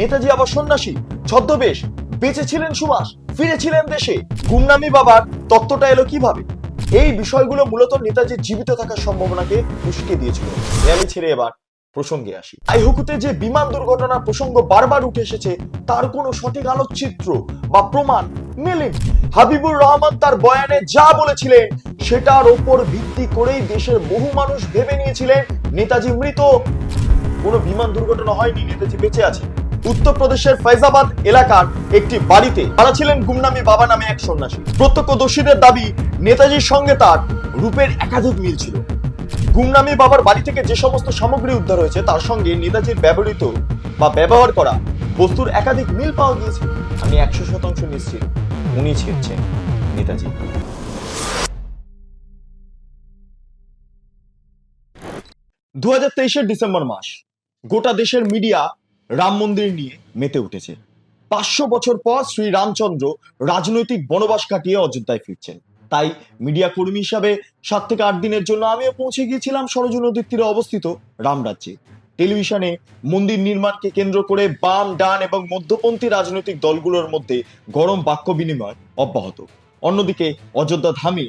নেতাজি আবার সন্ন্যাসী, ছদ্মবেশ, বেঁচে ছিলেন সুভাষ, ফিরেছিলেন দেশে। গুমনামি বাবার তত্ত্বটা এলো কীভাবে? এই বিষয়গুলো মূলত নেতাজির জীবিত থাকার সম্ভাবনাকে উস্কে দিয়েছিল। র্যালি ছেড়ে এবার প্রসঙ্গে আসি। আইহুকুতে যে বিমান দুর্ঘটনার প্রসঙ্গ বারবার উঠে এসেছে, তার কোনো সঠিক আলোকচিত্র বা প্রমাণ মেলেনি। হাবিবুর রহমান তার বয়ানে যা বলেছিলেন, সেটার ওপর ভিত্তি করেই দেশের বহু মানুষ ভেবে নিয়েছিলেন নেতাজি মৃত। কোনো বিমান দুর্ঘটনা হয়নি, নেতাজি বেঁচে আছে উত্তরপ্রদেশের ফৈজাবাদ এলাকার একটি বাড়িতে তারা ছিলেন গুমনামি বাবা নামে এক সন্ন্যাসী। প্রত্যক্ষদর্শীদের দাবি, নেতাজির সঙ্গে তার রূপের একাধিক মিল ছিল। গুমনামি বাবার বাড়ি থেকে যে সমস্ত সামগ্রী উদ্ধার হয়েছে, তার সঙ্গে নেতাজির ব্যবহৃত বা ব্যবহার করা বস্তুর একাধিক মিল পাওয়া গিয়েছে। আমি একশো শতাংশ নিশ্চিত উনি ছিটছেন নেতাজি। দু হাজার তেইশের ডিসেম্বর মাস, গোটা দেশের মিডিয়া রাম মন্দির নিয়ে মেতে উঠেছে। পাঁচশো বছর পর শ্রী রামচন্দ্র রাজনৈতিক বনবাস কাটিয়ে অযোধ্যায় ফিরছেন। তাই মিডিয়া কর্মী হিসাবে সাত থেকে আট দিনের জন্য আমিও পৌঁছে গিয়েছিলাম সরজু নদীর তীরে অবস্থিত রামরাজ্যে টেলিভিশনে মন্দির নির্মাণকে কেন্দ্র করে বাম, ডান এবং মধ্যপন্থী রাজনৈতিক দলগুলোর মধ্যে গরম বাক্য বিনিময় অব্যাহত। অন্যদিকে অযোধ্যা ধামে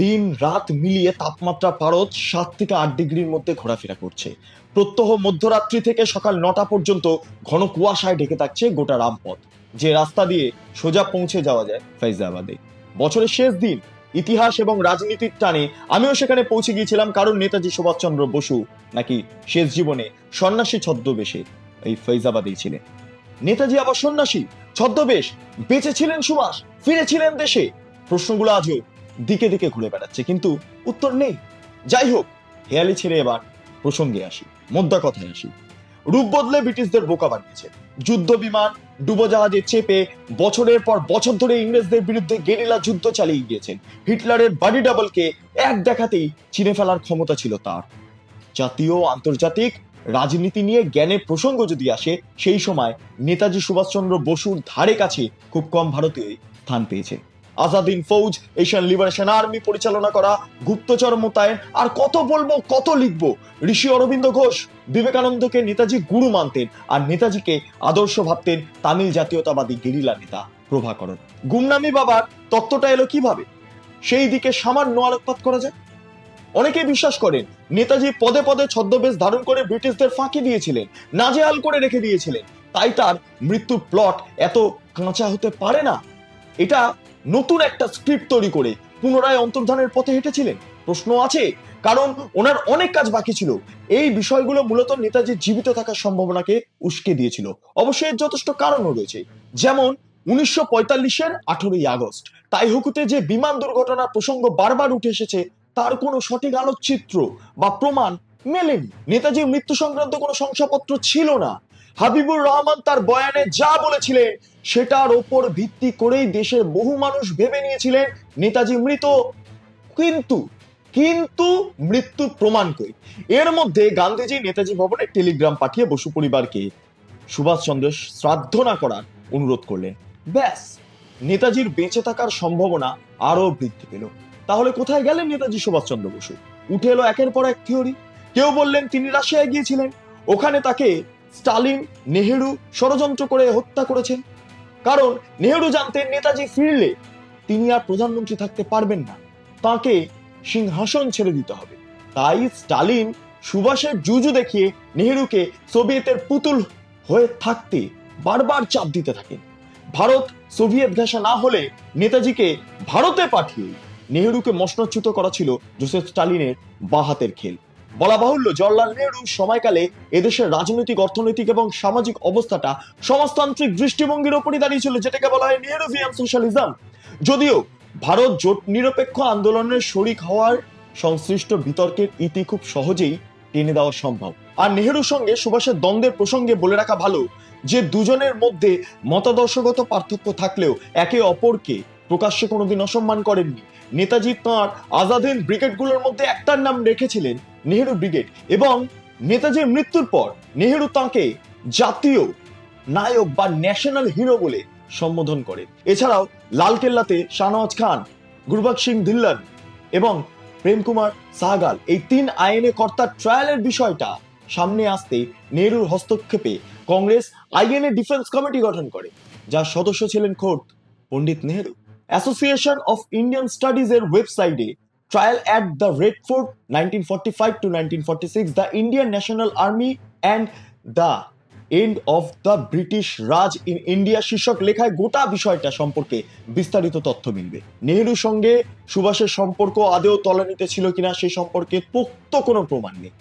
দিন রাত মিলিয়ে তাপমাত্রা পারদ সাত থেকে আট ডিগ্রির মধ্যে ঘোরাফেরা করছে। প্রত্যহ মধ্যরাত্রি থেকে সকাল নটা পর্যন্ত ঘন কুয়াশায় ঢেকে থাকছে গোটা রামপথ। যে রাস্তা দিয়ে সোজা পৌঁছে যাওয়া যায় ফৈজাবাদে বছরের শেষ দিন, ইতিহাস এবং রাজনীতির টানে আমিও সেখানে পৌঁছে গিয়েছিলাম কারণ নেতাজি সুভাষচন্দ্র বসু নাকি শেষ জীবনে সন্ন্যাসী ছদ্মবেশে এই ফৈজাবাদেই ছিলেন। নেতাজি আবার সন্ন্যাসী, ছদ্মবেশ বেঁচে ছিলেন সুভাষ, ফিরেছিলেন দেশে। প্রশ্নগুলো আজও দিকে দিকে ঘুরে বেড়াচ্ছে, কিন্তু উত্তর নেই। যাই হোক, হেয়ালি ছেড়ে এবার প্রসঙ্গে আসি, মোদ্দা কথায় আসি। রূপ বদলে ব্রিটিশদের বোকা বানিয়েছে। যুদ্ধ বিমান, ডুবোজাহাজে চেপে বছরের পর বছর ধরে ইংরেজদের বিরুদ্ধে গেরিলা যুদ্ধ চালিয়ে গিয়েছেন। হিটলারের বাডি ডাবলকে এক দেখাতেই চিনে ফেলার ক্ষমতা ছিল তার। জাতীয় আন্তর্জাতিক রাজনীতি নিয়ে জ্ঞানের প্রসঙ্গ যদি আসে, সেই সময় নেতাজি সুভাষচন্দ্র বসুর ধারে কাছে খুব কম ভারতীয় স্থান পেয়েছে। আজাদিন ফৌজ, এশিয়ান লিবারেশন আর্মি পরিচালনা করা, গুপ্তচর মোতায়েন, আর কত বলব, কত লিখব? ঋষি অরবিন্দ ঘোষ, বিবেকানন্দকে নেতাজি গুরু মানতেন, আর নেতাজিকে আদর্শ ভাবতেন তামিল জাতীয়তাবাদী গেরিলা নেতা প্রভাকরণ। গুমনামি বাবার তত্ত্বটা এলো কীভাবে? সেই দিকে সামান্য আলোকপাত করা যায় অনেকে বিশ্বাস করেন, নেতাজি পদে পদে ছদ্মবেশ ধারণ করে ব্রিটিশদের ফাঁকি দিয়েছিলেন, নাজেহাল করে রেখে দিয়েছিলেন। তাই তার মৃত্যুর প্লট এত কাঁচা হতে পারে না। এটা নতুন একটা স্ক্রিপ্ট তৈরি করে পুনরায় অন্তর্ধানের পথে হেঁটেছিলেন। প্রশ্ন আছে, কারণ ওনার অনেক কাজ বাকি ছিল। এই বিষয়গুলো মূলত নেতাজির জীবিত থাকার সম্ভাবনাকে উস্কে দিয়েছিল। অবশ্যই এর যথেষ্ট কারণও রয়েছে। যেমন, উনিশশো পঁয়তাল্লিশের আঠেরোই আগস্ট তাই তাইহুকুতে যে বিমান দুর্ঘটনার প্রসঙ্গ বারবার উঠে এসেছে, তার কোনো সঠিক আলোকচিত্র বা প্রমাণ মেলেনি। নেতাজির মৃত্যু সংক্রান্ত কোনো শংসাপত্র ছিল না। হাবিবুর রহমান তার বয়ানে যা বলেছিলেন, সেটার ওপর ভিত্তি করেই দেশের বহু মানুষ ভেবে নিয়েছিলেন নেতাজি মৃত। কিন্তু কিন্তু মৃত্যুর প্রমাণ কই? এর মধ্যে গান্ধীজি নেতাজি ভবনে টেলিগ্রাম পাঠিয়ে বসু পরিবারকে সুভাষচন্দ্রের শ্রাদ্ধ না করার অনুরোধ করলেন। ব্যাস, নেতাজির বেঁচে থাকার সম্ভাবনা আরও বৃদ্ধি পেল। তাহলে কোথায় গেলেন নেতাজি সুভাষচন্দ্র বসু? উঠে এলো একের পর এক থিওরি। কেউ বললেন তিনি রাশিয়ায় গিয়েছিলেন। ওখানে তাকে স্টালিন, নেহেরু ষড়যন্ত্র করে হত্যা করেছেন। কারণ নেহেরু জানতেন নেতাজি ফিরলে তিনি আর প্রধানমন্ত্রী থাকতে পারবেন না। তাকে সিংহাসন ছেড়ে দিতে হবে। তাই স্টালিন সুভাষের জুজু দেখিয়ে নেহেরুকে সোভিয়েতের পুতুল হয়ে থাকতে বারবার চাপ দিতে থাকেন। ভারত সোভিয়েত ঘেঁষা না হলে নেতাজিকে ভারতে পাঠিয়ে নেহেরুকে মসনচ্যুত করা ছিল জোসেফ স্টালিনের বাহাতের খেল। বলা বাহুল্য, জওয়াহরলাল নেহরুর সময়কালে এদেশের রাজনৈতিক, অর্থনৈতিক এবং সামাজিক অবস্থাটা সমাজতান্ত্রিক দৃষ্টিভঙ্গির ওপরই দাঁড়িয়েছিল যেটাকে বলা হয় নেহরুভিয়ান সোশ্যালিজম। যদিও ভারত জোট নিরপেক্ষ আন্দোলনের শরিক হওয়ার সংশ্লিষ্ট বিতর্কের ইতি খুব সহজেই টেনে দেওয়া সম্ভব। আর নেহেরুর সঙ্গে সুভাষের দ্বন্দ্বের প্রসঙ্গে বলে রাখা ভালো যে, দুজনের মধ্যে মতাদর্শগত পার্থক্য থাকলেও একে অপরকে প্রকাশ্যে কোনোদিন অসম্মান করেননি। নেতাজি তাঁর আজাদিন ব্রিগেডগুলোর মধ্যে একটার নাম রেখেছিলেন নেহেরু ব্রিগেড এবং নেতাজির মৃত্যুর পর নেহেরু তাঁকে জাতীয় নায়ক বা ন্যাশনাল হিরো বলে সম্বোধন করে। এছাড়াও লালকেল্লাতে শাহনওয়াজ খান গুরবাক সিং ধিল্লন এবং প্রেম কুমার সাহাগাল এই তিন আইনে কর্তার ট্রায়ালের বিষয়টা সামনে আসতে নেহরুর হস্তক্ষেপে কংগ্রেস আইএনএ ডিফেন্স কমিটি গঠন করে, যার সদস্য ছিলেন খোদ Pandit Nehru. Association of Indian studies এর ওয়েবসাইটে trial at the red fort nineteen forty five to nineteen forty six the Indian national army and the end of the British Raj in India শীর্ষক লেখায় গোটা বিষয়টা সম্পর্কে বিস্তারিত তথ্য মিলবে। নেহেরুর সঙ্গে সুভাষের সম্পর্ক আদেও তলানিতে ছিল কিনা সে সম্পর্কে পোক্ত কোনো প্রমাণ নেই।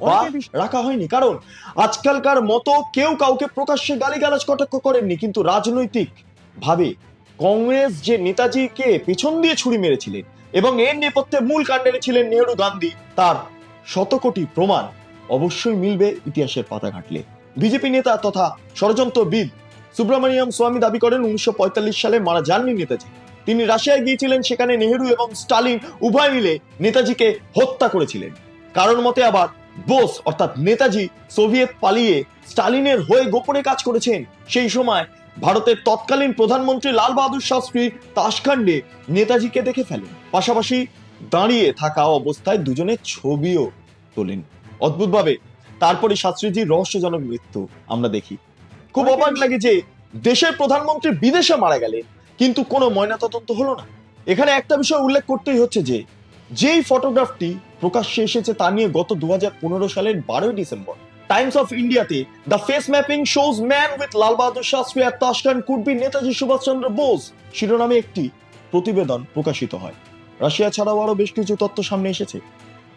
বা রাখা হয়নি কারণ আজকালকার মতো কেউ কাউকে প্রকাশ্যে গালিগালাজ কটাক্ষ করেননি কিন্তু রাজনৈতিক ভাবে কংগ্রেস যে নেতাজিকে পেছন দিয়ে ছুরি মেরেছিলেন এবং এর নেপথ্যে মূল কাণ্ডে ছিলেন নেহেরু গান্ধী। তার শতকোটি প্রমাণ অবশ্যই মিলবে ইতিহাসের পাতা ঘাটলে। বিজেপি নেতা তথা ষড়যন্ত্রবিদ সুব্রমণিয়াম স্বামী দাবি করেন উনিশশো পঁয়তাল্লিশ সালে মারা যাননি নেতাজি। তিনি রাশিয়ায় গিয়েছিলেন, সেখানে নেহেরু এবং স্টালিন উভয় মিলে নেতাজিকে হত্যা করেছিলেন। কারণ মতে আবার বোস, অর্থাৎ নেতাজি সোভিয়েত পালিয়ে স্টালিনের হয়ে গোপনে কাজ করেছেন, সেই সময় ভারতের তৎকালীন প্রধানমন্ত্রী লাল বাহাদুর শাস্ত্রী তাসখান্ডে নেতাজিকে দেখে ফেলেন। পাশাপাশি দাঁড়িয়ে থাকা অবস্থায় দুজনের ছবিও তোলেন। অদ্ভুতভাবে তারপরে শাস্ত্রীজির রহস্যজনক মৃত্যু আমরা দেখি। খুব অবাক লাগে যে দেশের প্রধানমন্ত্রী বিদেশে মারা গেলেন কিন্তু কোনো ময়নাতদন্ত হলো না। এখানে একটা বিষয় উল্লেখ করতেই হচ্ছে যে যেই ফটোগ্রাফটি প্রকাশ্যে এসেছে তা নিয়ে গত দু হাজার পনেরো সালের বারোই ডিসেম্বর টাইমস অফ ইন্ডিয়াতে the face mapping shows man with Lal Bahadur Shastri R Tashkent could be Netaji Subhash Chandra Bose শিরোনামে একটি প্রতিবেদন প্রকাশিত হয়। রাশিয়া ছাড়াও আরও বেশ কিছু তথ্য সামনে এসেছে।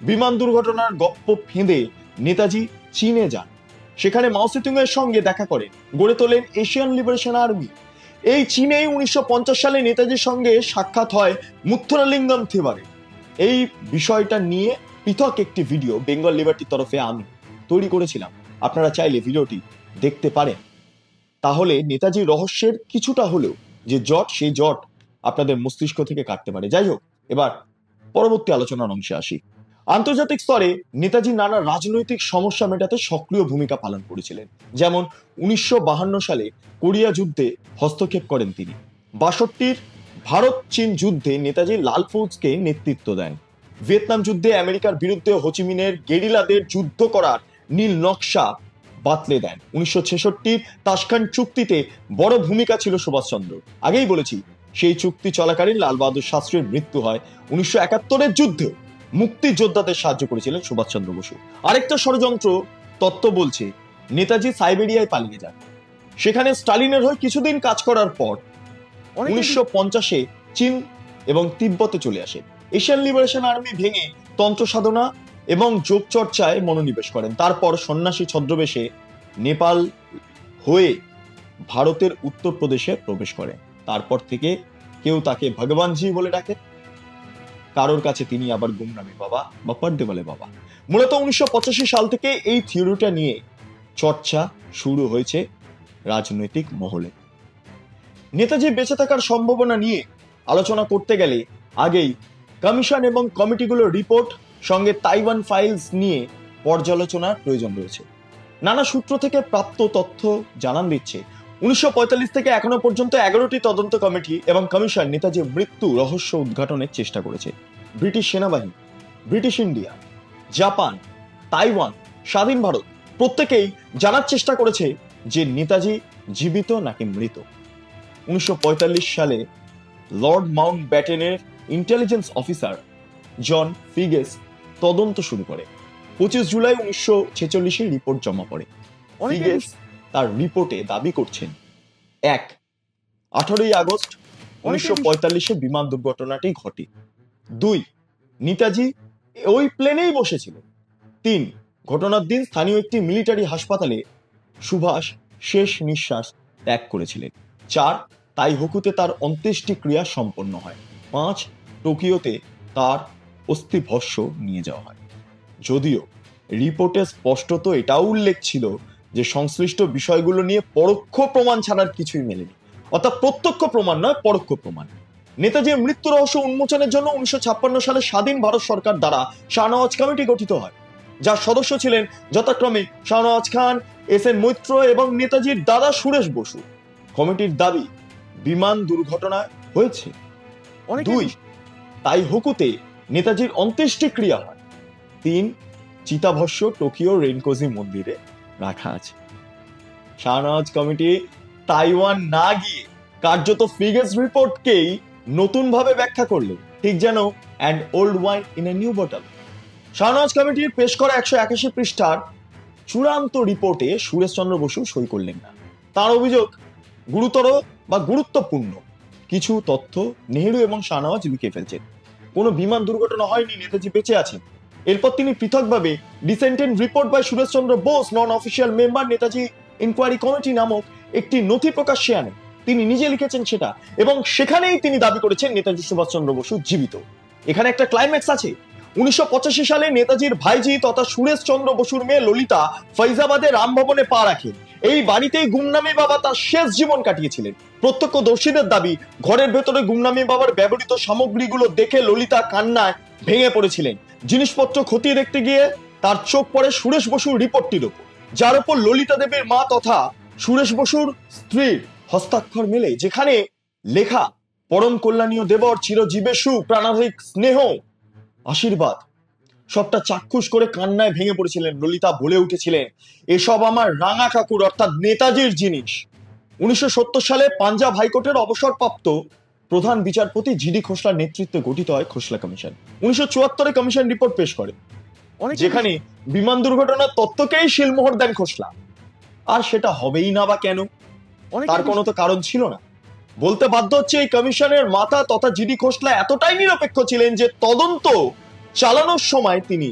বিমান দুর্ঘটনার গপ্প ফেঁদে নেতাজি চীনে যান। সেখানে মাওসেতুং এর সঙ্গে দেখা করেন। গড়ে তোলেন এশিয়ান লিবারেশন আর্মি এই চীনেই উনিশশো পঞ্চাশ সালে নেতাজির সঙ্গে সাক্ষাৎ হয় মুথুরালিঙ্গম থিবারে এই বিষয়টা নিয়ে পৃথক একটি ভিডিও বেঙ্গল লিবার্টির তরফে আমি। তৈরি করেছিলাম। আপনারা চাইলে ভিডিওটি দেখতে পারেন। তাহলে নেতাজির রহস্যের কিছুটা হলেও যে জট, সেই জট আপনাদের মস্তিষ্ক থেকে কাটতে পারে। যাই হোক, এবার পরবর্তী আলোচনার অংশে আসি। আন্তর্জাতিক স্তরে নেতাজি নানা রাজনৈতিক সমস্যা মেটাতে সক্রিয় ভূমিকা পালন করেছিলেন। যেমন উনিশশো সালে কোরিয়া যুদ্ধে হস্তক্ষেপ করেন তিনি। বাষট্টির ভারত চীন যুদ্ধে নেতাজি লাল ফৌজকে নেতৃত্ব দেন। ভিয়েতনাম যুদ্ধে আমেরিকার বিরুদ্ধে হোচিমিনের গেরিলাদের যুদ্ধ করার নীল নকশা বাতলে দেন। উনিশশো ছেষট্টির তাসখান্ড চুক্তিতে বড় ভূমিকা ছিল সুভাষচন্দ্র। আগেই বলেছি সেই চুক্তি চলাকালীন লাল বাহাদুর শাস্ত্রীর মৃত্যু হয় উনিশশো একাত্তরের যুদ্ধে। মুক্তিযোদ্ধাদের সাহায্য করেছিলেন সুভাষচন্দ্র বসু। আরেকটা ষড়যন্ত্র তত্ত্ব বলছে নেতাজি সাইবেরিয়ায় পালিয়ে যান। সেখানে স্টালিনের হয়ে কিছুদিন কাজ করার পর উনিশশো পঞ্চাশে চীন এবং তিব্বতে চলে আসে। এশিয়ান লিবারেশন আর্মি ভেঙে তন্ত্র সাধনা এবং যোগচর্চায় মনোনিবেশ করেন। তারপর সন্ন্যাসী ছদ্মবেশে নেপাল হয়ে ভারতের উত্তরপ্রদেশে প্রবেশ করেন তারপর থেকে কেউ তাকে ভগবানজি বলে ডাকে। কারোর কাছে তিনি আবার গুমনামি বাবা বা পর্দেবালে বাবা। মূলত উনিশশো পঁচাশি সাল থেকে এই থিওরিটা নিয়ে চর্চা শুরু হয়েছে রাজনৈতিক মহলে। নেতাজি বেঁচে থাকার সম্ভাবনা নিয়ে আলোচনা করতে গেলে আগেই কমিশন এবং কমিটিগুলোর রিপোর্ট সঙ্গে তাইওয়ান ফাইলস নিয়ে পর্যালোচনার প্রয়োজন রয়েছে। নানা সূত্র থেকে প্রাপ্ত তথ্য জানান দিচ্ছে। উনিশশো পঁয়তাল্লিশ থেকে এখনও পর্যন্ত এগারোটি তদন্ত কমিটি এবং কমিশন নেতাজির মৃত্যু রহস্য উদ্ঘাটনের চেষ্টা করেছে। ব্রিটিশ সেনাবাহিনী, ব্রিটিশ ইন্ডিয়া, জাপান, তাইওয়ান, স্বাধীন ভারত প্রত্যেকেই জানার চেষ্টা করেছে যে নেতাজি জীবিত নাকি মৃত। উনিশশো পঁয়তাল্লিশ সালে লর্ড মাউন্ট ব্যাটেনের ইন্টেলিজেন্স অফিসার জন ফিগেস তদন্ত শুরু করে। পঁচিশ জুলাই উনিশশো ছেচল্লিশে রিপোর্ট জমা পড়ে। ফিগেস তার রিপোর্টে দাবি করছেন এক আঠারোই আগস্ট উনিশশো পঁয়তাল্লিশে বিমান দুর্ঘটনাটি ঘটে। দুই নেতাজি ওই প্লেনেই বসেছিলেন। তিন ঘটনার দিন স্থানীয় একটি মিলিটারি হাসপাতালে সুভাষ শেষ নিঃশ্বাস ত্যাগ করেছিলেন। চার তাই হকুতে তার অন্ত্যেষ্টিক্রিয়া সম্পন্ন হয়। পাঁচ টোকিওতে তার অস্থিভস্য নিয়ে যাওয়া হয়। যদিও রিপোর্টে স্পষ্টত এটাও উল্লেখ ছিল যে সংশ্লিষ্ট বিষয়গুলো নিয়ে পরোক্ষ প্রমাণ ছাড়ার কিছুই মেলেনি। অর্থাৎ প্রত্যক্ষ প্রমাণ নয় পরোক্ষ প্রমাণ। নেতাজির মৃত্যু রহস্য উন্মোচনের জন্য উনিশশো সালে স্বাধীন ভারত সরকার দ্বারা শাহনওয়াজ কমিটি গঠিত হয় যার সদস্য ছিলেন যথাক্রমে শাহনওয়াজ খান এস এন মৈত্র এবং নেতাজির দাদা সুরেশ বসু। কমিটির দাবি বিমান দুর্ঘটনা হয়েছে। দুই তাই হুকুতে নেতাজির অন্ত্যেষ্টিক্রিয়া হয়। তিন, চিতাভস্য টোকিও রেনকোজি মন্দিরে রাখা আছে। শাহনওয়াজ কমিটি তাইওয়ান না গিয়ে কার্যত ফিগেস রিপোর্টকেই নতুনভাবে ব্যাখ্যা করল। ঠিক যেন and old wine in a new bottle Shahnawaz কমিটির পেশ করা একশো একাশি পৃষ্ঠার চূড়ান্ত রিপোর্টে সুরেশচন্দ্র বসু সই করলেন না। তার অভিযোগ গুরুতর বা গুরুত্বপূর্ণ। কিছু তথ্য নেহেরু এবং শাহনওয়াজ লুকিয়ে ফেলছেন। কোনো বিমান দুর্ঘটনা হয়নি, নেতাজি বেঁচে আছেন। এরপর তিনি পৃথকভাবে dissentient report by Sureshchandra Bose non official member Netaji inquiry committee নামক একটি নথি প্রকাশ্যে আনেন। তিনি নিজে লিখেছেন সেটা এবং সেখানেই তিনি দাবি করেছেন নেতাজি সুভাষচন্দ্র বসু জীবিত। এখানে একটা ক্লাইম্যাক্স আছে। উনিশশো পঁচাশি সালে নেতাজির ভাইজি তথা সুরেশ চন্দ্র বসুর মেয়ে ললিতা ফৈজাবাদে রামভবনে পা রাখেন। এই বাড়িতেই গুমনামি বাবা তার শেষ জীবন কাটিয়েছিলেন। প্রত্যক্ষদর্শীদের দাবি, ঘরের ভেতরে গুমনামি বাবার ব্যবহৃত সামগ্রীগুলো দেখে ললিতা কান্নায় ভেঙে পড়েছিলেন। জিনিসপত্র খতিয়ে দেখতে গিয়ে তার চোখ পড়ে সুরেশ বসুর রিপোর্টটির ওপর। যার উপর ললিতা দেবীর মা তথা সুরেশ বসুর স্ত্রীর হস্তাক্ষর মেলে, যেখানে লেখা, পরম কল্যাণীয় দেবর চিরজীবেশু প্রাণাধিক স্নেহ আশীর্বাদ। সবটা চাক্ষুষ করে কান্নায় ভেঙে পড়েছিলেন ললিতা বলে উঠেছিলেন এসব আমার রাঙা ঠাকুর অর্থাৎ নেতাজির জিনিস। উনিশশো সালে পাঞ্জাব হাইকোর্টের অবসরপ্রাপ্ত প্রধান বিচারপতি জিডি খোসলার নেতৃত্বে গঠিত হয় খোসলা কমিশন। উনিশশো চুয়াত্তরে কমিশন রিপোর্ট পেশ করে যেখানে বিমান দুর্ঘটনার তত্ত্বকেই শিলমোহর দেন খোসলা। আর সেটা হবেই না বা কেন? তার কোনো তো কারণ ছিল না। বলতে বাধ্য হচ্ছে এই কমিশনের মাথা তথা জিডি খোসলা এতটাই নিরপেক্ষ ছিলেন যে তদন্ত চালানোর সময় তিনি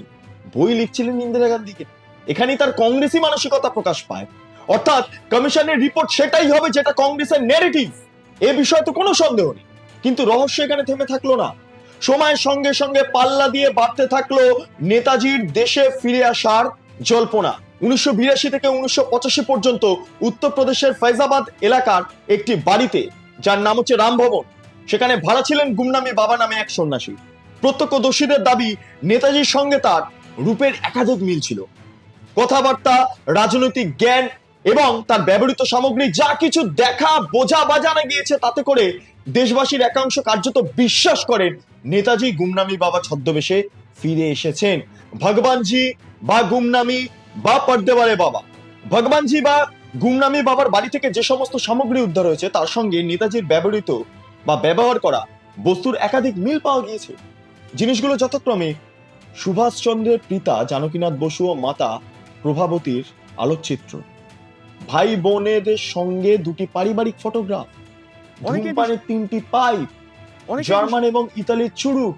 বই লিখছিলেন ইন্দিরা গান্ধীকে। এখানেই তার কংগ্রেসি মানসিকতা প্রকাশ পায়। অর্থাৎ কমিশনের রিপোর্ট সেটাই হবে যেটা কংগ্রেসের নেগেটিভ এ বিষয়ে তো কোনো সন্দেহ নেই। কিন্তু রহস্য এখানে থেমে থাকল না। সময়ের সঙ্গে সঙ্গে পাল্লা দিয়ে বাড়তে থাকল নেতাজির দেশে ফিরে আসার জল্পনা। উনিশশো বিরাশি থেকে উনিশশো পঁচাশি পর্যন্ত উত্তরপ্রদেশের ফৈজাবাদ এলাকার একটি বাড়িতে যার নাম হচ্ছে রামভবন সেখানে ভাড়া ছিলেন গুমনামী বাবা নামে এক সন্ন্যাসী। প্রত্যক্ষদর্শীদের দাবি, নেতাজির সঙ্গে তার রূপের একাধিক মিল ছিল। কথাবার্তা, রাজনৈতিক জ্ঞান এবং তার ব্যবহৃত সামগ্রী, যা কিছু দেখা, বোঝা, বা জানা গিয়েছে, তাতে করে দেশবাসীর একাংশ কার্যত বিশ্বাস করেন, নেতাজি গুমনামী বাবা ছদ্মবেশে ফিরে এসেছেন। ভগবানজি বা গুমনামী বা পর্দেবারে বাবা। ভগবানজি বা গুমনামী বাবার বাড়ি থেকে যে সমস্ত সামগ্রী উদ্ধার হয়েছে তার সঙ্গে নেতাজির ব্যবহৃত বা ব্যবহার করা বস্তুর একাধিক মিল পাওয়া গিয়েছে। জিনিসগুলো যথাক্রমে সুভাষচন্দ্রের পিতা জানকীনাথ বসু ও মাতা প্রভাবতীর আলোকচিত্র। ভাই বোনেদের সঙ্গে দুটি পারিবারিক ফটোগ্রাফ অনেকে ধূমপানের তিনটি পাইপ অনেক জার্মান এবং ইতালির চুরুট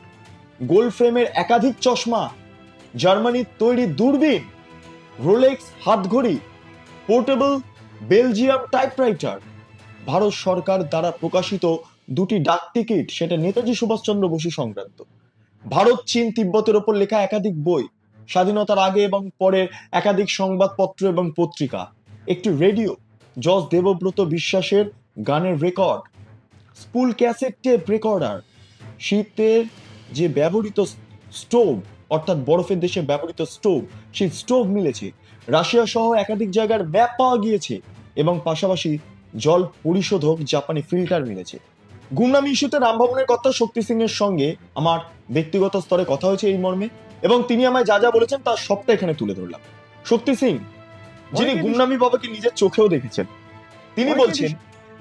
গোল ফ্রেমের একাধিক চশমা জার্মানির তৈরি দূরবীন রোলেক্স হাতঘড়ি পোর্টেবল বেলজিয়াম টাইপরাইটার। ভারত সরকার দ্বারা প্রকাশিত দুটি ডাক টিকিট, সেটা নেতাজি সুভাষচন্দ্র বসু সংক্রান্ত। ভারত, চীন, তিব্বতের ওপর লেখা একাধিক বই, স্বাধীনতার আগে এবং পরে একাধিক সংবাদপত্র এবং পত্রিকা, একটি রেডিও যশ দেবব্রত বিশ্বাসের গানের record school cassette tape recorder. শীতের যে ব্যবহৃত স্টোভ, অর্থাৎ বরফের দেশে ব্যবহৃত স্টোভ, সেই স্টোভ মিলেছে। রাশিয়া সহ একাধিক জায়গার ম্যাপ পাওয়া গিয়েছে এবং পাশাপাশি জল পরিশোধক জাপানি ফিল্টার মিলেছে। গুমনামি ইস্যুতে রামভবনের কর্তা শক্তি সিং এর সঙ্গে আমার ব্যক্তিগত স্তরে কথা হয়েছে এই মর্মে এবং তিনি আমায় যা যা বলেছেন তার সবটা এখানে তুলে ধরলাম। শক্তি সিং যিনি গুমনামি বাবাকে নিজের চোখেও দেখেছেন তিনি বলছেন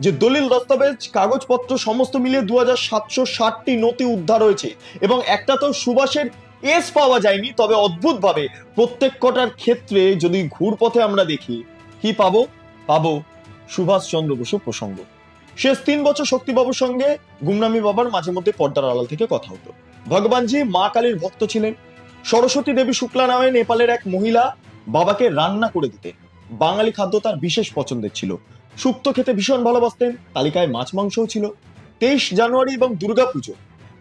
যে দলিল দস্তাবেজ কাগজপত্র সমস্ত মিলিয়ে দু হাজার সাতশো ষাটটি নথি উদ্ধার হয়েছে এবং একটা তো সুভাষের এস পাওয়া যায়নি, তবে অদ্ভুত ভাবে প্রত্যেক কটার ক্ষেত্রে যদি ঘুরপথে আমরা দেখি, কি পাবো? পাবো সুভাষ চন্দ্র বসু প্রসঙ্গ। শেষ তিন বছর শক্তিবাবুর সঙ্গে গুমনামি বাবার মাঝে মধ্যে পর্দার আড়াল থেকে কথা হতো। ভগবানজি মা কালীর ভক্ত ছিলেন। সরস্বতী দেবী শুক্লা নামে নেপালের এক মহিলা বাবাকে রান্না করে দিতেন। বাঙালি খাদ্য তার বিশেষ পছন্দের ছিল। শুক্তো খেতে ভীষণ ভালোবাসতেন, তালিকায় মাছ মাংসও ছিল। তেইশ জানুয়ারি এবং দুর্গাপুজো।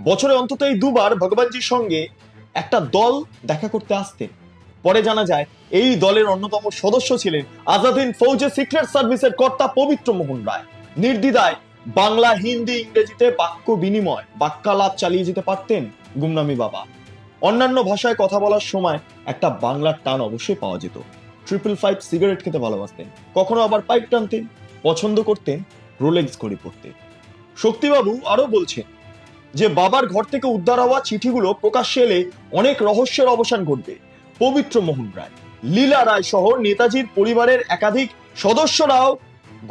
বছরে অন্তত এই দুবার ভগবানজির সঙ্গে একটা দল দেখা করতে আসতেন। পরে জানা যায়, এই দলের অন্যতম সদস্য ছিলেন আজাদিন ফৌজে সিক্রেট সার্ভিসের কর্তা পবিত্র মোহন রায়। নির্দ্বিধায় বাংলা, হিন্দি, ইংরেজিতে বাক্য বিনিময়, বাক্যালাপ চালিয়ে যেতে পারতেন গুমনামি বাবা। অন্যান্য ভাষায় কথা বলার সময় একটা বাংলার টান অবশ্যই পাওয়া যেত। ট্রিপল ফাইভ সিগারেট খেতে ভালোবাসতেন, কখনো আবার পাইপ টানতেন, পছন্দ করতেন রোলেক্স ঘড়ি পড়তে শক্তিবাবু আরও বলছেন যে বাবার ঘর থেকে উদ্ধার হওয়া চিঠিগুলো প্রকাশ্যে এলে অনেক রহস্যের অবসান ঘটবে। পবিত্র মোহন রায়, লীলা রায় সহ নেতাজির পরিবারের একাধিক সদস্যরাও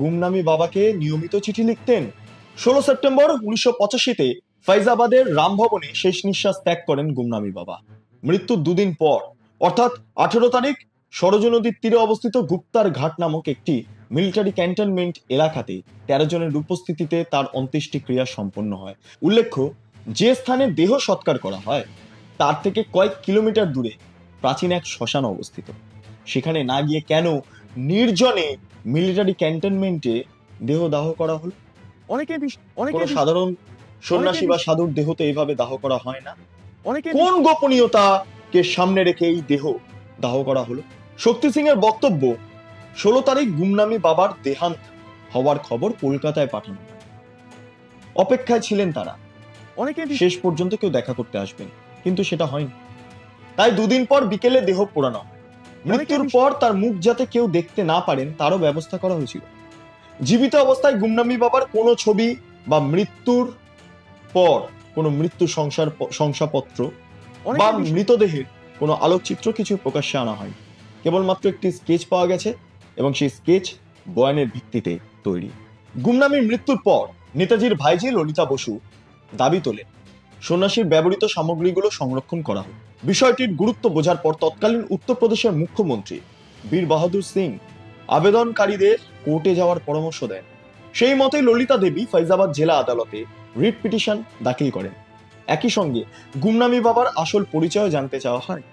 গুমনামি বাবাকে নিয়মিত চিঠি লিখতেন। ষোলো সেপ্টেম্বর উনিশশো পঁচাশিতে ফাইজাবাদের রামভবনে শেষ নিঃশ্বাস ত্যাগ করেন গুমনামি বাবা। মৃত্যুর দুদিন পর, অর্থাৎ আঠেরো তারিখ, সরজ নদীর তীরে অবস্থিত গুপ্তার ঘাট নামক একটি মিলিটারি ক্যান্টনমেন্ট এলাকাতে তেরো জনের উপস্থিতিতে তার অন্ত্যেষ্টি ক্রিয়া সম্পন্ন হয়। উল্লেখ্য যে স্থানে দেহ সৎকার করা হয় তার থেকে কয়েক কিলোমিটার দূরে প্রাচীন এক শ্মশান অবস্থিত। সেখানে না গিয়ে কেন নির্জনে মিলিটারি ক্যান্টনমেন্টে দেহ দাহ করা হলো? অনেকে অনেকে সাধারণ সন্ন্যাসী বা সাধুর দেহ তো এইভাবে দাহ করা হয় না। অনেকে কোন গোপনীয়তাকে সামনে রেখে এই দেহ দাহ করা হলো? শক্তি সিং এর বক্তব্য ষোলো তারিখ গুমনামি বাবার দেহান্ত হওয়ার খবর কলকাতায় পাঠানো হয়। অপেক্ষায় ছিলেন তারা। অনেকে শেষ পর্যন্ত কেউ দেখা করতে আসবেন কিন্তু সেটা হয়নি। তাই দুদিন পর বিকেলে দেহ পোড়ানো মৃত্যুর পর তার মুখ যাতে কেউ দেখতে না পারেন তারও ব্যবস্থা করা হয়েছিল। জীবিত অবস্থায় গুমনামি বাবার কোনো ছবি বা মৃত্যুর পর কোনো মৃত্যু সংসার শংসাপত্র বা মৃতদেহের কোনো আলোকচিত্র কিছু প্রকাশ্যে আনা হয় কেবলমাত্র একটি স্কেচ পাওয়া গেছে। এবং সেই স্কেচ বয়ানের ভিত্তিতে তৈরি। গুমনামির মৃত্যুর পর নেতাজির ভাইজি ললিতা বসু দাবি তোলেন, সন্ন্যাসীর ব্যবহৃত সামগ্রীগুলো সংরক্ষণ করা হোক। বিষয়টির গুরুত্ব বোঝার পর তৎকালীন উত্তরপ্রদেশের মুখ্যমন্ত্রী বীর বাহাদুর সিং আবেদনকারীদের কোর্টে যাওয়ার পরামর্শ দেন। সেই মতে ললিতা দেবী ফৈজাবাদ জেলা আদালতে রিট পিটিশন দাখিল করেন। একই সঙ্গে গুমনামি বাবার আসল পরিচয় জানতে চাওয়া হয়।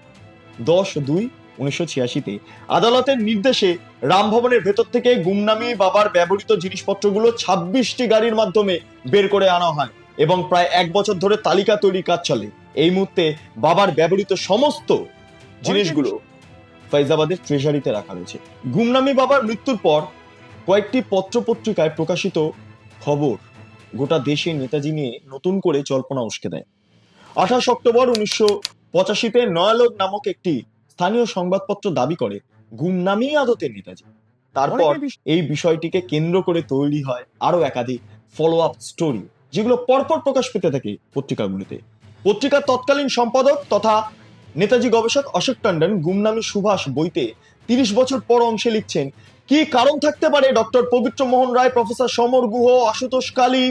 দশ দুই উনিশশো ছিয়াশিতে আদালতের নির্দেশে রামভবনের ভেতর থেকে গুমনামি, বাবার ব্যবহৃত জিনিসপত্রগুলো ছাব্বিশটি গাড়ির মাধ্যমে বের করে আনা হয় এবং প্রায় এক বছর ধরে তালিকা তৈরি কাজ চলে। এই মুহূর্তে বাবার ব্যবহৃত সমস্ত জিনিসগুলো ফৈজাবাদের ট্রেজারিতে রাখা রয়েছে। গুমনামি বাবার মৃত্যুর পর কয়েকটি পত্র পত্রিকায় প্রকাশিত খবর গোটা দেশে নেতাজি নিয়ে নতুন করে জল্পনা উস্কে দেয়। আঠাশ অক্টোবর উনিশশো পঁচাশিতে নয়ালোক নামক একটি স্থানীয় সংবাদপত্র দাবি করে গুমনামি আদতে নেতাজি। তারপর এই বিষয়টিকে কেন্দ্র করে তৈরি হয় আরও একাধিক ফলো আপ স্টোরি যেগুলো পরপর প্রকাশ পেতে থাকে পত্রিকাগুলিতে। পত্রিকার তৎকালীন সম্পাদক তথা নেতাজি গবেষক অশোক টন্ডন গুমনামি সুভাষ বইতে তিরিশ বছর পর অংশে লিখছেন কি কারণ থাকতে পারে ডক্টর পবিত্র মোহন রায় প্রফেসর সমর গুহ আশুতোষ কালী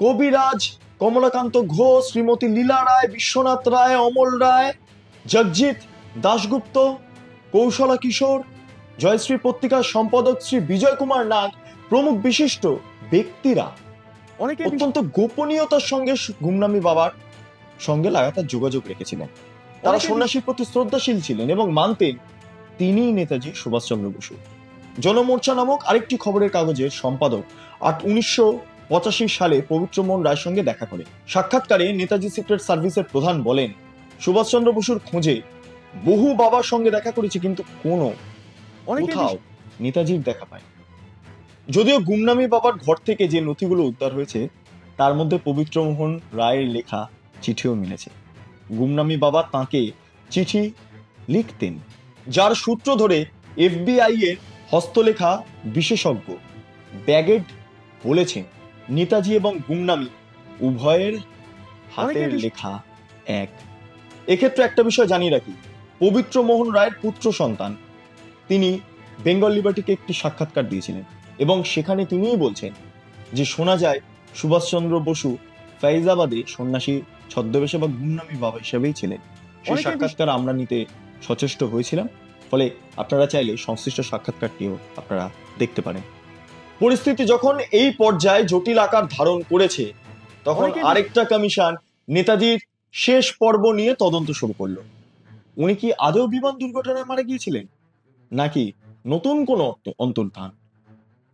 কবিরাজ কমলাকান্ত ঘোষ শ্রীমতী লীলা রায় বিশ্বনাথ রায় অমল রায় জগজিৎ দাশগুপ্ত কৌশলা কিশোর জয়শ্রী পত্রিকার সম্পাদক শ্রী বিজয় কুমার নাগ প্রমুখ বিশিষ্ট ব্যক্তিরা। অনেকে অত্যন্ত গোপনীয়তার সঙ্গে গুমনামি বাবার সঙ্গে লাগাতার যোগাযোগ রেখেছিলেন। তারা সন্ন্যাসীর প্রতি শ্রদ্ধাশীল ছিলেন এবং মানতেন তিনিই নেতাজি সুভাষচন্দ্র বসু। জনমোর্চা নামক আরেকটি খবরের কাগজের সম্পাদক আট উনিশশো পঁচাশি সালে পবিত্রমোহন রায়ের সঙ্গে দেখা করে সাক্ষাৎকারে নেতাজি সিক্রেট সার্ভিসের প্রধান বলেন সুভাষচন্দ্র বসুর খোঁজে বহু বাবার সঙ্গে দেখা করেছে কিন্তু কোনো কোথাও নেতাজির দেখা পায় যদিও গুমনামি বাবার ঘর থেকে যে নথিগুলো উদ্ধার হয়েছে তার মধ্যে পবিত্রমোহন রায়ের লেখা চিঠিও মিলেছে। গুমনামি বাবা তাকে চিঠি লিখতেন যার সূত্র ধরে এফবিআই এর হস্তলেখা বিশেষজ্ঞ ব্যাগেট বলেছেন নেতাজি এবং গুমনামি উভয়ের হাতের লেখা এক। এক্ষেত্রে একটা বিষয় জানিয়ে রাখি পবিত্র মোহন রায়ের পুত্র সন্তান। তিনি বেঙ্গল লিবার্টিকে একটি সাক্ষাৎকার দিয়েছিলেন এবং সেখানে তিনিই বলছেন যে শোনা যায় সুভাষচন্দ্র বসু ফৈজাবাদে সন্ন্যাসী ছদ্মবেশে বা গুমনামী বাবা হিসেবেই ছিলেন। সেই সাক্ষাৎকার আমরা নিতে সচেষ্ট হয়েছিলাম। ফলে আপনারা চাইলে সংশ্লিষ্ট সাক্ষাৎকারটিও আপনারা দেখতে পারেন। পরিস্থিতি যখন এই পর্যায়ে জটিল আকার ধারণ করেছে তখন আরেকটা কমিশন নেতাজির শেষ পর্ব নিয়ে তদন্ত শুরু করল। উনি কি আদৌ বিমান দুর্ঘটনায় মারা গিয়েছিলেন? নাকি নতুন কোন অন্তর্ধান?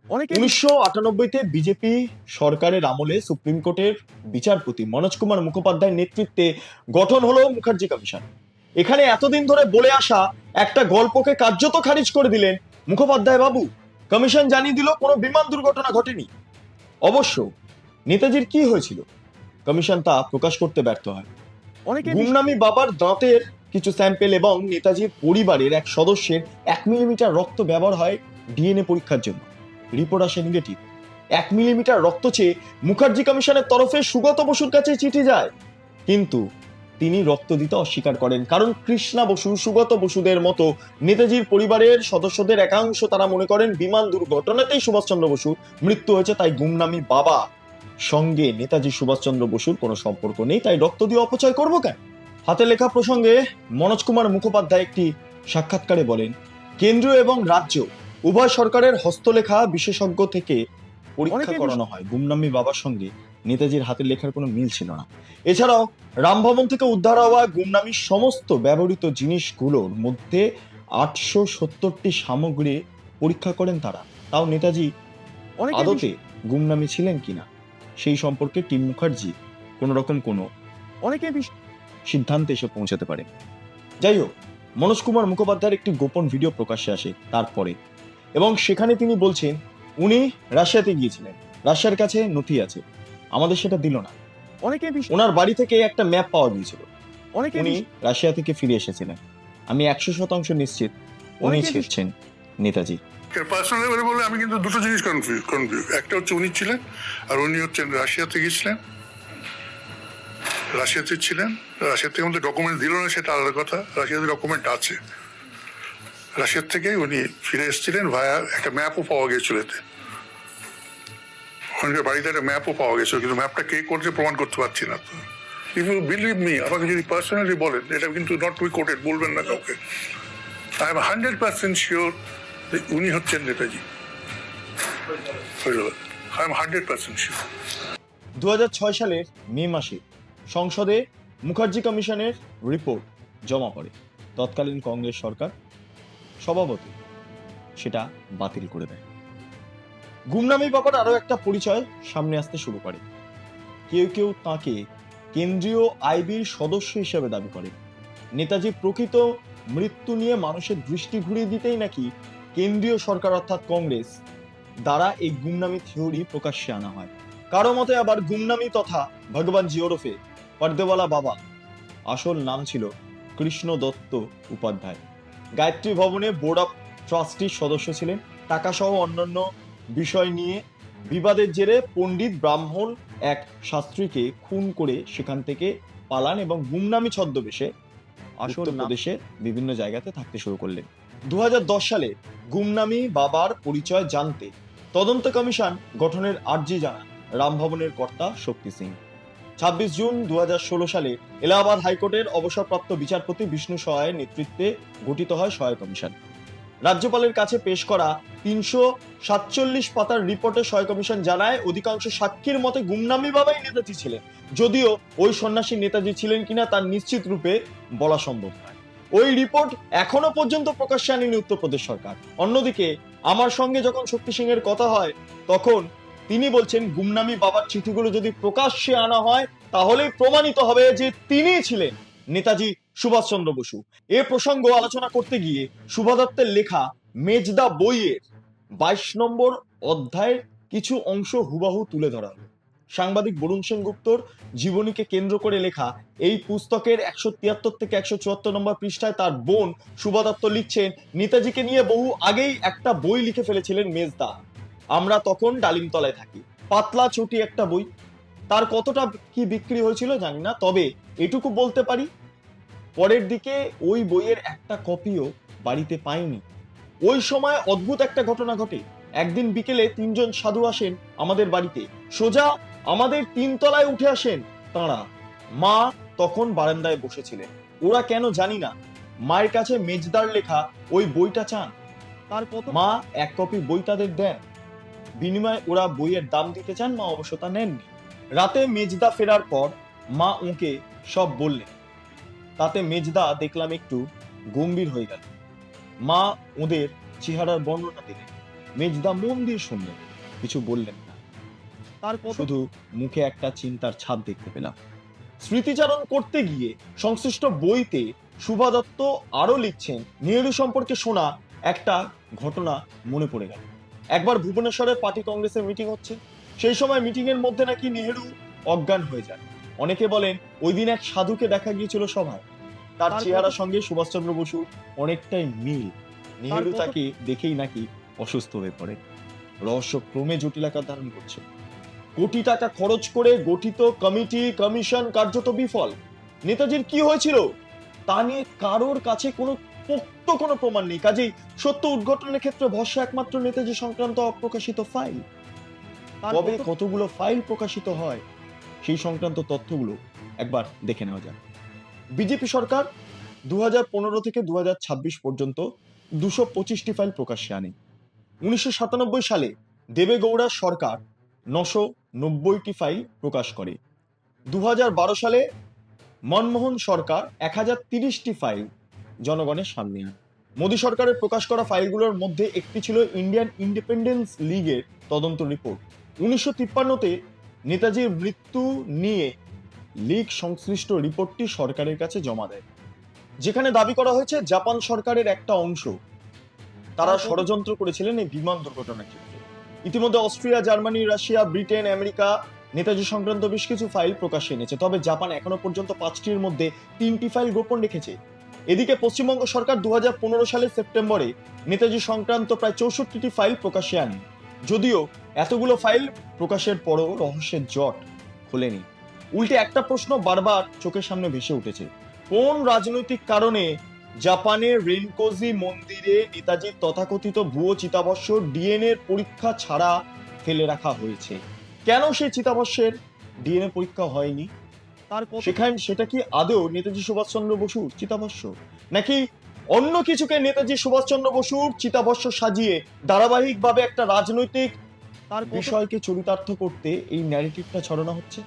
অনেকে উনিশশো আটানব্বইতে বিজেপি সরকারের আমলে সুপ্রিম কোর্টের বিচারপতি মনোজ কুমার মুখোপাধ্যায়ের নেতৃত্বে গঠন হলো মুখার্জি কমিশন। এখানে এতদিন ধরে বলে আসা একটা গল্পকে কার্যত খারিজ করে দিলেন মুখোপাধ্যায় বাবু। কমিশন জানিয়ে দিল কোনো বিমান দুর্ঘটনা ঘটেনি। অবশ্য নেতাজির কি হয়েছিল? কমিশন তা প্রকাশ করতে ব্যর্থ হয়। অনেকে গুমনামি বাবার দাঁতের কিছু স্যাম্পেল এবং নেতাজির পরিবারের এক সদস্যের এক মিলিমিটার রক্ত ব্যবহার হয় ডিএনএ পরীক্ষার জন্য। রিপোর্ট আসে নেগেটিভ এক মিলিমিটার রক্ত চেয়ে মুখার্জি কমিশনের তরফে সুগত বসুর কাছে চিঠি যায়। কিন্তু তিনি রক্ত দিতে অস্বীকার করেন, কারণ কৃষ্ণা বসু সুগত বসুদের মতো নেতাজির পরিবারের সদস্যদের একাংশ তারা মনে করেন বিমান দুর্ঘটনাতেই সুভাষচন্দ্র বসুর মৃত্যু হয়েছে, তাই গুমনামি বাবা সঙ্গে নেতাজি সুভাষচন্দ্র বসুর কোনো সম্পর্ক নেই, তাই রক্ত দিয়ে অপচয় করব কেন? হাতে লেখা প্রসঙ্গে মনোজ কুমার মুখোপাধ্যায় একটি সাক্ষাৎকারে বলেন কেন্দ্রীয় এবং রাজ্য উভয় সরকারের হস্তলেখা বিশেষজ্ঞ থেকে পরীক্ষা করানো হয়। গুমনামি বাবার সঙ্গে নেতাজির হাতের লেখার কোনো মিল ছিল না। এছাড়াও রামভবন থেকে উদ্ধার হওয়া গুমনামির সমস্ত ব্যবহৃত জিনিসগুলোর মধ্যে আটশো সত্তরটি সামগ্রী পরীক্ষা করেন তারা। তাও নেতাজি আদতে গুমনামি ছিলেন কিনা? সেই সম্পর্কে টিম মুখার্জি কোন রকম কোনো অনেকে বিশ- সিদ্ধান্তে এসে পৌঁছাতে পারে। যাই হোক মনোজ কুমার মুখোপাধ্যায়ের একটি গোপন ভিডিও প্রকাশ্যে আসে তারপরে। এবং সেখানে তিনি বলছেন উনি রাশিয়াতে গিয়েছিলেন। রাশিয়ার কাছে নথি আছে। আমাদের সেটা দিল না। অনেকে ওনার বাড়ি থেকে একটা ম্যাপ পাওয়া গিয়েছিল। অনেকে উনি রাশিয়া থেকে ফিরে এসেছিলেন। আমি একশো শতাংশ নিশ্চিত উনি ছিলেন নেতাজি। পার্সোনাল লেভেলে বলে আমি কিন্তু দুটো জিনিস কনফিউজ কনফিউজ একটা হচ্ছে উনি ছিলেন আর উনি হচ্ছেন রাশিয়াতে গিয়েছিলেন। রাশিয়াতে ছিলেন। রাশিয়া থেকে আমাদের ডকুমেন্ট দিল না, সেটা আলাদা কথা। রাশিয়াতে ডকুমেন্ট আছে। রাশিয়ার থেকে উনি ফিরে এসেছিলেন ভায়া একটা ম্যাপও পাওয়া গেছিল এতে। ওখানকার বাড়িতে একটা ম্যাপও পাওয়া গেছিল কিন্তু ম্যাপটা কে করছে প্রমাণ করতে পারছি না তো। ইফ ইউ বিলিভ মি আমাকে যদি পার্সোনালি বলেন, এটা কিন্তু নট টু কোটেড বলবেন না কাউকে। I am hundred percent sure উনি হচ্ছেন Netaji. I am hundred percent sure দু হাজার ছয় সালের মে মাসে সংসদে মুখার্জি কমিশনের রিপোর্ট জমা করে তৎকালীন কংগ্রেস সরকার সভাপতি সেটা বাতিল করে দেয়। গুমনামি বাবার আরও একটা পরিচয় সামনে আসতে শুরু করে। কেউ কেউ তাকে কেন্দ্রীয় আইবির সদস্য হিসেবে দাবি করে। নেতাজি প্রকৃত মৃত্যু নিয়ে মানুষের দৃষ্টি ঘুরিয়ে দিতেই নাকি কেন্দ্রীয় সরকার অর্থাৎ কংগ্রেস দ্বারা এই গুমনামি থিওরি প্রকাশ্যে আনা হয়। কারও মতে আবার গুমনামি তথা ভগবান জি ওরফে পর্দেওয়ালা বাবা। আসল নাম ছিল কৃষ্ণ দত্ত উপাধ্যায়। গায়ত্রী ভবনে বোর্ড অফ ট্রাস্টির সদস্য ছিলেন। টাকা সহ অন্যান্য বিষয় নিয়ে বিবাদের জেরে পণ্ডিত ব্রাহ্মণ এক শাস্ত্রীকে খুন করে সেখান থেকে পালান এবং গুমনামি ছদ্মবেশে আসল প্রদেশে বিভিন্ন জায়গাতে থাকতে শুরু করলেন। দু হাজার দশ সালে গুমনামি বাবার পরিচয় জানতে তদন্ত কমিশন গঠনের আর্জি জানান। রামভবনের কর্তা শক্তি সিং। ছাব্বিশ জুন দুই হাজার ষোলো সালে এলাহাবাদ হাইকোর্টের অবসরপ্রাপ্ত বিচারপতি বিষ্ণু সহায়ের নেতৃত্বে গঠিত হয় সহায় কমিশন। রাজ্যপালের কাছে পেশ করা তিনশো সাতচল্লিশ পাতার রিপোর্টে সহায় কমিশন জানায়, অধিকাংশ সাক্ষীর মতে গুমনামি বাবাই নেতাজি ছিলেন। যদিও ওই সন্ন্যাসী নেতাজি ছিলেন কিনা তার নিশ্চিত রূপে বলা সম্ভব নয়। ওই রিপোর্ট এখনও পর্যন্ত প্রকাশ্যে আনেনি উত্তরপ্রদেশ সরকার। অন্যদিকে, আমার সঙ্গে যখন শক্তি সিং এর কথা হয়, তখন তিনি বলছেন, গুমনামি বাবার চিঠিগুলো যদি প্রকাশ্যে আনা হয়, তাহলেই প্রমাণিত হবে যে তিনি ছিলেন নেতাজি সুভাষচন্দ্র বসু। এ প্রসঙ্গ আলোচনা করতে গিয়ে শুভা দত্তের লেখা মেজদা বইয়ের বাইশ নম্বর অধ্যায়ের কিছু অংশ হুবাহু তুলে ধরা সাংবাদিক বরুণ সেনগুপ্তর জীবনীকে কেন্দ্র করে লেখা এই পুস্তকের একশো তিয়াত্তর থেকে একশো চুয়াত্তর নম্বর পৃষ্ঠায় তার বোন শুভা দত্ত লিখছেন, নেতাজিকে নিয়ে বহু আগেই একটা বই লিখে ফেলেছিলেন মেজদা। আমরা তখন ডালিমতলায় থাকি। পাতলা চটি একটা বই। তার কতটা কি বিক্রি হয়েছিল জানি না, তবে এটুকু বলতে পারি, পরের দিকে ওই বইয়ের একটা কপিও বাড়িতে পাইনি। ওই সময় অদ্ভুত একটা ঘটনা ঘটে। একদিন বিকেলে তিনজন সাধু আসেন আমাদের বাড়িতে। সোজা আমাদের তিনতলায় উঠে আসেন তাঁরা। মা তখন বারান্দায় বসেছিলেন। ওরা কেন জানি না। মায়ের কাছে মেজদার লেখা ওই বইটা চান। তার মা এক কপি বই তাদের দেন। বিনিময়ে ওরা বইয়ের দাম দিতে চান মা অবশ্য তা নেননি। রাতে মেজদা ফেরার পর মা ওকে সব বললেন। তাতে মেজদা দেখলাম একটু গম্ভীর হয়ে গেল। মা ওদের চেহারার বর্ণনা দিলেন। মেজদা মন দিয়ে শুনলেন কিছু বললেন না। তার কত শুধু মুখে একটা চিন্তার ছাপ দেখতে পেলাম। স্মৃতিচারণ করতে গিয়ে সংশ্লিষ্ট বইতে শুভা দত্ত আরও লিখছেন নেহেরু সম্পর্কে শোনা একটা ঘটনা মনে পড়ে গেল। একবার ভুবনেশ্বরের পার্টি কংগ্রেসের মিটিং হচ্ছে। সেই সময় মিটিং এর মধ্যে নাকি নেহেরু অজ্ঞান হয়ে যায়। অনেকে বলেন ওই দিন এক সাধুকে দেখা গিয়েছিল সভায়। তার তার চেহারার সঙ্গে সুভাষচন্দ্র বসু অনেকটাই মিল। নেহেরু তাকে দেখেই নাকি অসুস্থ হয়ে পড়ে। রহস্য ক্রমে জটিল আকার ধারণ করছে। কোটি টাকা খরচ করে গঠিত কমিটি কমিশন কার্যত বিফল। নেতাজির কি হয়েছিল? তা নিয়ে কারোর কাছে কোনো পোক্ত কোনো প্রমাণ নেই। কাজেই সত্য উদ্ঘটনের ক্ষেত্রে ভরসা একমাত্র নেতাজি সংক্রান্ত অপ্রকাশিত ফাইল। কবে কতগুলো ফাইল প্রকাশিত হয় সেই সংক্রান্ত তথ্যগুলো একবার দেখে নেওয়া যাক। বিজেপি সরকার দু হাজার পনেরো থেকে দু হাজার ছাব্বিশ পর্যন্ত দুশো পঁচিশটি ফাইল প্রকাশ্যে আনে। উনিশশো সাতানব্বই সালে দেবেগৌড়ার সরকার নশো নব্বইটি ফাইল প্রকাশ করে। দু হাজার বারো সালে মনমোহন সরকার এক হাজার তিরিশটি ফাইল জনগণের সামনে আনে। মোদী সরকারের প্রকাশ করা ফাইলগুলোর মধ্যে একটি ছিল ইন্ডিয়ান ইন্ডিপেন্ডেন্স লীগের তদন্ত রিপোর্ট। উনিশশো তিপ্পান্নতে নেতাজির মৃত্যু নিয়ে লীগ সংশ্লিষ্ট রিপোর্টটি সরকারের কাছে জমা দেয়। যেখানে দাবি করা হয়েছে জাপান সরকারের একটা অংশ। তারা ষড়যন্ত্র করেছিলেন এই বিমান দুর্ঘটনার ক্ষেত্রে। ইতিমধ্যে Austria Germany Russia Britain America Netaji সংক্রান্ত বেশ কিছু ফাইল প্রকাশ্যে এনেছে। তবে জাপান এখনও পর্যন্ত পাঁচটির মধ্যে তিনটি ফাইল গোপন রেখেছে। এদিকে পশ্চিমবঙ্গ সরকার দু হাজার পনেরো সালের সেপ্টেম্বরে নেতাজি সংক্রান্ত প্রায় চৌষট্টিটি ফাইল প্রকাশ্যে আনে যদিও এতগুলো ফাইল প্রকাশের পরও রহস্যের জট খোলেনি। উল্টে একটা প্রশ্ন বারবার চোখের সামনে ভেসে উঠেছে। কোন রাজনৈতিক কারণে জাপানের রেনকোজি মন্দিরে নেতাজির তথাকথিত ভুয়ো চিতাবস্য ডিএনএ পরীক্ষা ছাড়া ফেলে রাখা হয়েছে? কেন সেই চিতাবস্যের ডিএনএ পরীক্ষা হয়নি? তার সেখানে সেটা কি আদৌ নেতাজি সুভাষচন্দ্র বসুর চিতাবস্য নাকি অন্য কিছুকে নেতাজি সুভাষচন্দ্র বসুর চিতাবস্য সাজিয়ে ধারাবাহিকভাবে একটা রাজনৈতিক তার বিষয়কে চরিতার্থ করতে এই ন্যারেটিভটা ছড়ানো হচ্ছে?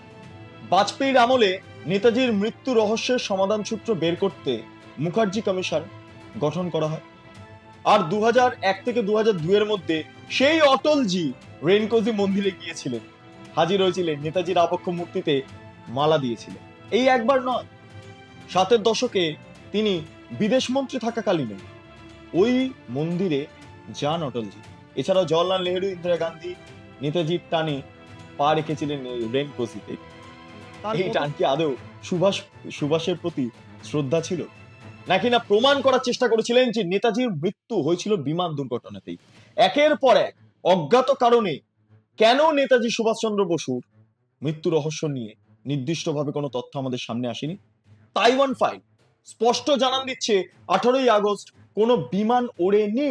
বাজপেয়ীর আমলে নেতাজির মৃত্যু রহস্যের সমাধান সূত্র বের করতে মুখার্জি কমিশন গঠন করা হয়। আর দু এক থেকে দু এর মধ্যে সেই অটলজি রেনকোজি মন্দিরে গিয়েছিলেন। হাজির হয়েছিলেন নেতাজির আবক্ষ মূর্তিতে মালা দিয়েছিলেন। এই একবার নয় সাতের দশকে তিনি বিদেশ মন্ত্রী থাকাকালীন ওই মন্দিরে যান অটলজি। এছাড়াও জওয়াহরলাল নেহেরু ইন্দিরা গান্ধী নেতাজির টানে পা রেখেছিলেন এই রেনকোজিতে এই কত- টান কি আদৌ সুভাষ সুভাষের প্রতি শ্রদ্ধা ছিল? নাকি না প্রমাণ করার চেষ্টা করেছিলেন যে নেতাজির মৃত্যু হয়েছিল বিমান দুর্ঘটনাতেই? একের পর এক অজ্ঞাত কারণে কেন নেতাজি সুভাষচন্দ্র বসুর মৃত্যু রহস্য নিয়ে নির্দিষ্টভাবে কোনো তথ্য আমাদের সামনে আসেনি। তাইওয়ান ফাইল স্পষ্ট জানান দিচ্ছে আঠারোই আগস্ট কোনো বিমান ওড়েনি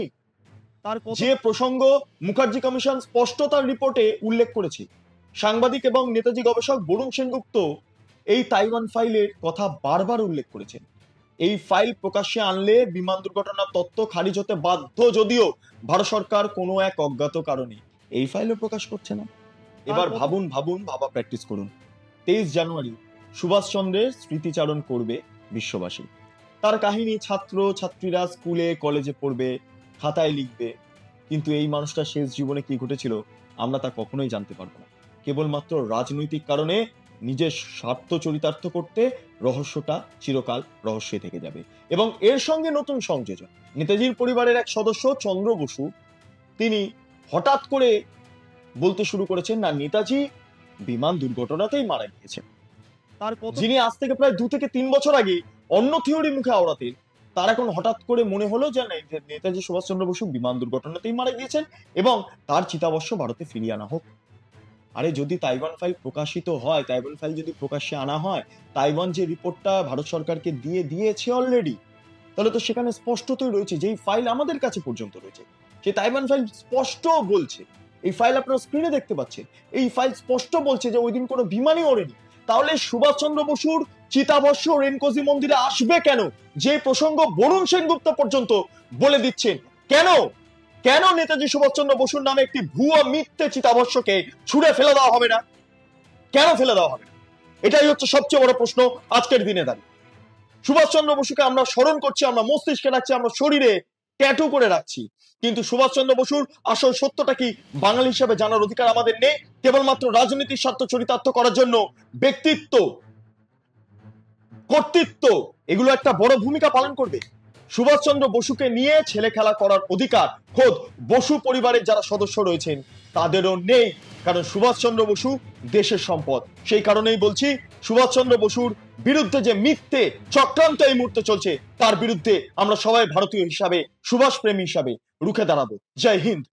তার যে প্রসঙ্গ মুখার্জি কমিশন স্পষ্ট তার রিপোর্টে উল্লেখ করেছে। সাংবাদিক এবং নেতাজি গবেষক বরুণ সেনগুপ্ত এই তাইওয়ান ফাইলের কথা বারবার উল্লেখ করেছেন। এই ফাইল প্রকাশ্যে আনলে বিমান দুর্ঘটনার তথ্য খারিজ হতে বাধ্য যদিও ভারত সরকার কোনো এক অজ্ঞাত কারণে। এই ফাইলও প্রকাশ করছে না। এবার ভাবুন ভাবুন ভাবা প্র্যাকটিস করুন। তেইশ জানুয়ারি সুভাষচন্দ্রের স্মৃতিচারণ করবে বিশ্ববাসী। তার কাহিনী ছাত্র, ছাত্রীরা স্কুলে, কলেজে পড়বে, খাতায় লিখবে। কিন্তু এই মানুষটা শেষ জীবনে কি ঘটেছিল, আমরা তা কখনোই জানতে পারব না। কেবলমাত্র রাজনৈতিক কারণে নিজের স্বার্থ চরিতার্থ করতে রহস্যটা চিরকাল রহস্যই থেকে যাবে। এবং এর সঙ্গে নতুন সংযোজন। নেতাজির পরিবারের এক সদস্য, চন্দ্র বসু, তিনি হঠাৎ করে বলতে শুরু করেছেন, না, নেতাজি বিমান দুর্ঘটনাতেই মারা গিয়েছেন তার যিনি আজ থেকে প্রায় দু থেকে তিন বছর আগে অন্য থিওরি মুখে আওড়াতেন তার এখন হঠাৎ করে মনে হলো যে নেতাজি সুভাষচন্দ্র বসু বিমান দুর্ঘটনাতেই মারা গিয়েছেন এবং তার চিতাবশ্য ভারতে ফিরিয়ে আনা হোক। আরে যদি তাইওয়ান ফাইল প্রকাশিত হয় তাইওয়ান ফাইল যদি প্রকাশ্যে আনা হয় তাইওয়ান যে রিপোর্টটা ভারত সরকারকে দিয়ে দিয়েছে অলরেডি তাহলে তো সেখানে স্পষ্টতই রয়েছে যে এই ফাইল আমাদের কাছে পর্যন্ত রয়েছে। যে তাইওয়ান ফাইল স্পষ্ট বলছে এই ফাইল আপনারা স্ক্রিনে দেখতে পাচ্ছেন। এই ফাইল স্পষ্ট বলছে যে ওই দিন কোনো বিমানই ওড়েনি। তাহলে সুভাষচন্দ্র বসুর চিতাভস্য রেনকোজি মন্দিরে আসবে কেন? যে প্রসঙ্গ বরুণ সেনগুপ্ত পর্যন্ত বলে দিচ্ছেন। কেন? কেন নেতাজি সুভাষচন্দ্র বসুর নামে একটি ভুয়া মিথ্যে চিতাভস্যকে ছুড়ে ফেলে দেওয়া হবে না? কেন ফেলে দেওয়া হবে না? এটাই হচ্ছে সবচেয়ে বড় প্রশ্ন আজকের দিনে দাঁড়িয়ে। সুভাষচন্দ্র বসুকে আমরা স্মরণ করছি, আমরা মস্তিষ্কে রাখছি, আমরা শরীরে ট্যাটু করে রাখছি। কিন্তু সুভাষচন্দ্র বসুর আসল সত্যটা কি বাঙালি হিসেবে জানার অধিকার আমাদের নেই? কেবলমাত্র রাজনীতির স্বার্থ চরিতার্থ করার জন্য ব্যক্তিত্ব, কর্তৃত্ব, এগুলো একটা বড় ভূমিকা পালন করবে। সুভাষচন্দ্র বসুকে নিয়ে ছেলে খেলা করার অধিকার খোদ বসু পরিবারের যারা সদস্য রয়েছেন তাদেরও নেই, কারণ সুভাষচন্দ্র বসু দেশের সম্পদ। সেই কারণেই বলছি, সুভাষচন্দ্র বসুর বিরুদ্ধে যে মিথ্যে, চক্রান্ত এই মুহূর্তে চলছে, তার বিরুদ্ধে আমরা সবাই ভারতীয় হিসাবে সুভাষ প্রেমী হিসাবে রুখে দাঁড়াবো। জয় হিন্দ।